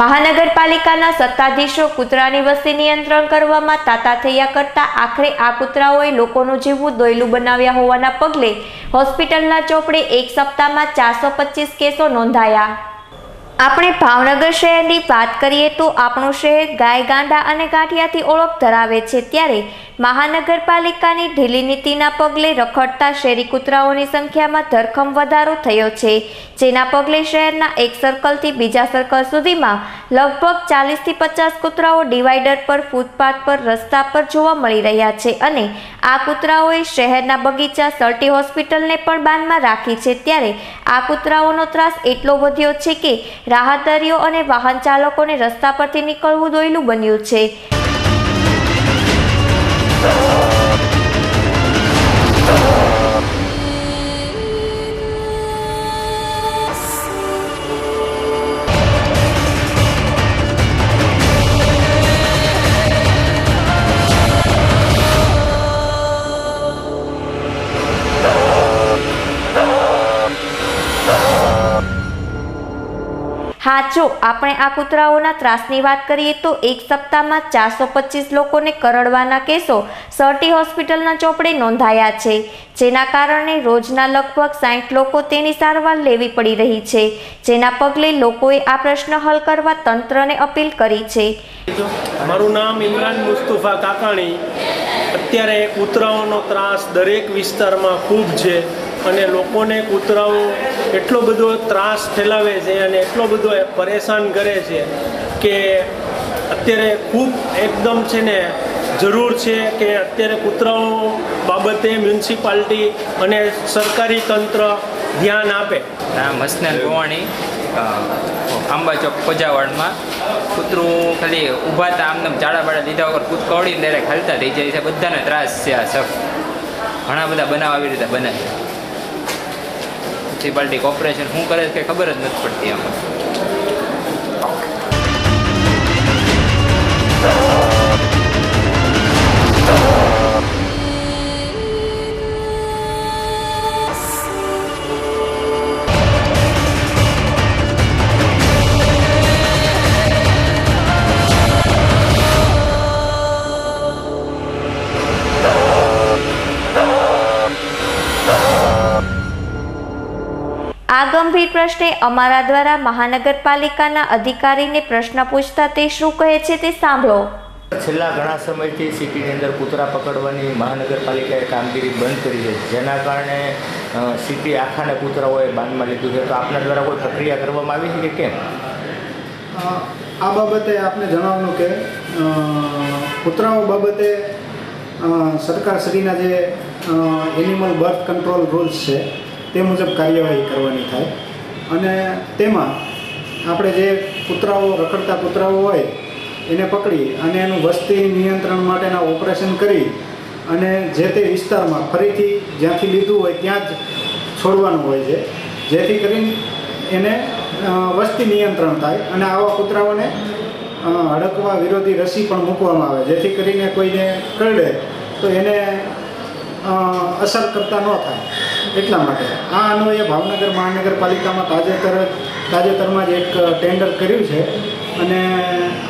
મહાનગરપાલિકાના સત્તાધીશો કૂતરાની વસ્તી નિયંત્રણ કરવામાં તાતા થયા કરતા આખરે આ કૂતરાઓએ લોકોનું જીવવું દોયલું બનાવ્યા હોવાના પગલે હોસ્પિટલના ચોપડે એક સપ્તાહમાં ચારસો પચીસ કેસો નોંધાયા. આપણે ભાવનગર શહેરની વાત કરીએ તો આપણું શહેર ગાય ગાંડા અને ગાંઠિયાથી ઓળખ ધરાવે છે. ત્યારે મહાનગરપાલિકાની ઢીલી નીતિના પગલે રખડતા શેરી કૂતરાઓની સંખ્યામાં ધરખમ વધારો થયો છે. જેના પગલે શહેરના એક સર્કલથી બીજા સર્કલ સુધીમાં લગભગ ચાલીસથી પચાસ કૂતરાઓ ડિવાઈડર પર, ફૂટપાથ પર, રસ્તા પર જોવા મળી રહ્યા છે અને આ કૂતરાઓએ શહેરના બગીચા, સર્ટી હોસ્પિટલને પણ બાનમાં રાખી છે. ત્યારે આ કૂતરાઓનો ત્રાસ એટલો વધ્યો છે કે રાહદારીઓ અને વાહન ચાલકોને રસ્તા પરથી નીકળવું દોયલું બન્યું છે. Lord. હા, જો આપણે આ કૂતરાઓના ત્રાસની વાત કરીએ તો એક સપ્તાહમાં ચારસો પચીસ લોકોને કરડવાના કેસો સર્ટી હોસ્પિટલના ચોપડે નોંધાયા છે, જેના કારણે રોજના લગભગ સાઠ લોકો તેની સારવાર લેવી પડી રહી છે, જેના પગલે લોકોએ આ પ્રશ્ન હલ કરવા તંત્રને અપીલ કરી છે. મારું નામ ઇમરાન મુસ્તુફા કાકાણી. અત્યારે કૂતરાઓનો ત્રાસ દરેક વિસ્તારમાં ખૂબ છે. અને લોકોને કૂતરાઓ એટલો બધો ત્રાસ ફેલાવે છે અને એટલો બધો પરેશાન કરે છે કે અત્યારે ખૂબ એકદમ છે ને જરૂર છે કે અત્યારે કૂતરાઓ બાબતે મ્યુનિસિપાલિટી અને સરકારી તંત્ર ધ્યાન આપે. નામ હસનાન ગોવાણી આંબા ચોક પજાવાડમાં કૂતરું ખાલી ઊભા હતા આમને ચાડા બાડા લીધા વગર કૂદકા કવડીને ડાયરેક્ટ હાલતા થઈ જાય છે. બધાને ત્રાસ છે આ સફ ઘણા બધા બનાવ આવી રીતે બને છે. મ્યુનિસિપાલિટી કોર્પોરેશન શું કરે છે? કે ખબર જ નથી પડતી આમાં. આ ગંભીર પ્રશ્ને અમારા દ્વારા મહાનગરપાલિકાના અધિકારીને પ્રશ્ન પૂછતા તે શું કહે છે તે સાંભળો. છેલ્લા ઘણા સમયથી સિટીની અંદર કૂતરા પકડવાની મહાનગરપાલિકાએ કામગીરી બંધ કરી છે. જેના કારણે સિટી આખાને કૂતરાઓએ બાંધમાં લીધું છે. તો આપના દ્વારા કોઈ પ્રક્રિયા કરવામાં આવી છે કે કેમ? આ બાબતે આપને જણાવવાનું કે કૂતરાઓ બાબતે સરકારશ્રીના જે એનિમલ બર્થ કંટ્રોલ રૂલ્સ છે તે મુજબ કાર્યવાહી કરવાની થાય. અને તેમાં આપણે જે કૂતરાઓ, રખડતા કૂતરાઓ હોય, એને પકડી અને એનું વસ્તી નિયંત્રણ માટેના ઓપરેશન કરી અને જે તે વિસ્તારમાં ફરીથી જ્યાંથી લીધું હોય ત્યાં જ છોડવાનું હોય છે. જેથી કરીને એને વસ્તી નિયંત્રણ થાય અને આવા કૂતરાઓને હડકવા વિરોધી રસી પણ મૂકવામાં આવે. જેથી કરીને કોઈને કરડે તો એને અસર કરતા ન થાય. એટલા માટે. આ અન્વયે ભાવનગર મહાનગરપાલિકામાં તાજેતર તાજેતરમાં જ એક ટેન્ડર કર્યું છે. અને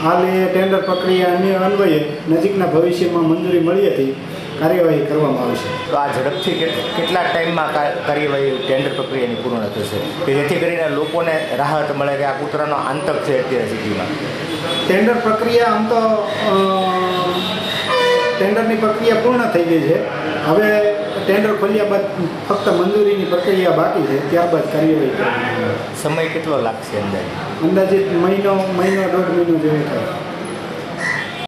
હાલ એ ટેન્ડર પ્રક્રિયા અન્ય અન્વયે નજીકના ભવિષ્યમાં મંજૂરી મળી હતી. કાર્યવાહી કરવામાં આવશે. તો આ ઝડપથી કેટ- કેટલા ટાઈમમાં કાર્યવાહી ટેન્ડર પ્રક્રિયાની પૂર્ણ થશે? કે જેથી કરીને લોકોને રાહત મળે કે આ કૂતરાનો આંતક છે અત્યારે સિટીમાં ટેન્ડર પ્રક્રિયા આમ તો ટેન્ડરની પ્રક્રિયા પૂર્ણ થઈ ગઈ છે. હવે ટેન્ડર ખોલ્યા બાદ ફક્ત મંજૂરીની પ્રક્રિયા બાકી છે ત્યારબાદ કાર્યવાહી કરવાની સમય કેટલો લાગશે અંદાજે? અંદાજિત મહિનો મહિનો દોઢ મહિનો જેવો થાય.